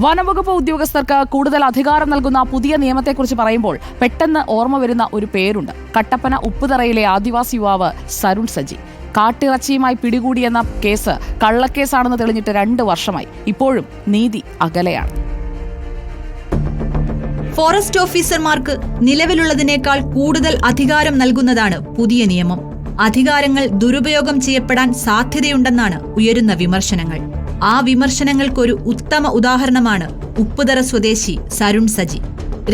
വനംവകുപ്പ് ഉദ്യോഗസ്ഥർക്ക് കൂടുതൽ അധികാരം നൽകുന്ന പുതിയ നിയമത്തെക്കുറിച്ച് പറയുമ്പോൾ പെട്ടെന്ന് ഓർമ്മ വരുന്ന ഒരു പേരുണ്ട്. കട്ടപ്പന ഉപ്പുതറയിലെ ആദിവാസി യുവാവ് സരുൺ സജി. കാട്ടിറച്ചിയുമായി പിടികൂടിയെന്ന കേസ് കള്ളക്കേസാണെന്ന് തെളിഞ്ഞിട്ട് രണ്ട് വർഷമായി. ഇപ്പോഴും നീതി അകലെയാണ്. ഫോറസ്റ്റ് ഓഫീസർമാർക്ക് നിലവിലുള്ളതിനേക്കാൾ കൂടുതൽ അധികാരം നൽകുന്നതാണ് പുതിയ നിയമം. അധികാരങ്ങൾ ദുരുപയോഗം ചെയ്യപ്പെടാൻ സാധ്യതയുണ്ടെന്നാണ് ഉയരുന്ന വിമർശനങ്ങൾ. ആ വിമർശനങ്ങൾക്കൊരു ഉത്തമ ഉദാഹരണമാണ് ഉപ്പുതറ സ്വദേശി സരുൺ സജി.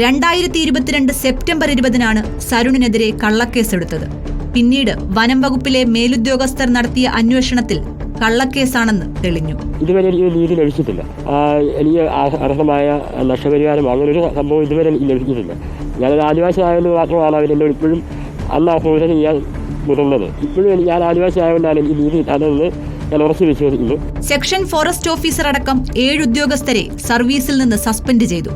രണ്ടായിരത്തി ഇരുപത്തിരണ്ട് സെപ്റ്റംബർ ഇരുപതിനാണ് സരുണിനെതിരെ കള്ളക്കേസെടുത്തത്. പിന്നീട് വനം വകുപ്പിലെ മേലുദ്യോഗസ്ഥർ നടത്തിയ അന്വേഷണത്തിൽ കള്ളക്കേസാണെന്ന് തെളിഞ്ഞു. ഇതുവരെ എനിക്ക് നീതി ലഭിച്ചിട്ടില്ല. എനിക്ക് അർഹമായ നഷ്ടപരിഹാരം അങ്ങനെ ഒരു സംഭവം ഇതുവരെ ലഭിച്ചിട്ടില്ല. ഞാനൊരു ആദിവാസി ആയതുകൊണ്ട് മാത്രമാണ് അവരെന്നോട് ഇപ്പോഴും അന്ന് ആ ഞാൻ മുതിർന്നത്. ഇപ്പോഴും ഞാൻ ആദിവാസി ആയതുകൊണ്ടാണ് എനിക്ക് നീതി കിട്ടാത്തതെന്ന് സെക്ഷൻ ഫോറസ്റ്റ് ഓഫീസർ അടക്കം ഏഴ് ഉദ്യോഗസ്ഥരെ സർവീസിൽ നിന്ന് സസ്പെൻഡ് ചെയ്തു.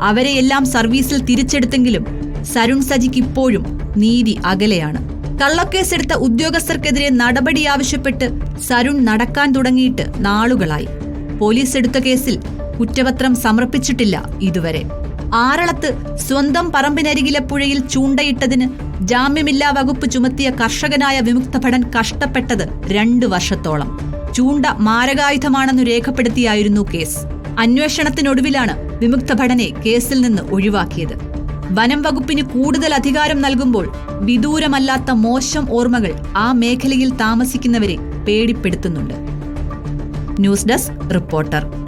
അവരെ എല്ലാം സർവീസിൽ തിരിച്ചെടുത്തെങ്കിലും സരുൺ സജിക്ക് ഇപ്പോഴും നീതി അകലെയാണ്. കള്ളക്കേസെടുത്ത ഉദ്യോഗസ്ഥർക്കെതിരെ നടപടി ആവശ്യപ്പെട്ട് സരുൺ നടക്കാൻ തുടങ്ങിയിട്ട് നാളുകളായി. പോലീസ് എടുത്ത കേസിൽ കുറ്റപത്രം സമർപ്പിച്ചിട്ടില്ല ഇതുവരെ. ആറളത്ത് സ്വന്തം പറമ്പിനരികിലെ പുഴയിൽ ചൂണ്ടയിട്ടതിന് ജാമ്യമില്ലാ വകുപ്പ് ചുമത്തിയ കർഷകനായ വിമുക്തഭടൻ കഷ്ടപ്പെട്ടത് രണ്ടു വർഷത്തോളം. ചൂണ്ട മാരകായുധമാണെന്നു രേഖപ്പെടുത്തിയായിരുന്നു കേസ്. അന്വേഷണത്തിനൊടുവിലാണ് വിമുക്തഭടനെ കേസിൽ നിന്ന് ഒഴിവാക്കിയത്. വനം വകുപ്പിന് കൂടുതൽ അധികാരം നൽകുമ്പോൾ വിദൂരമല്ലാത്ത മോശം ഓർമ്മകൾ ആ മേഖലയിൽ താമസിക്കുന്നവരെ പേടിപ്പെടുത്തുന്നുണ്ട്. News desk reporter.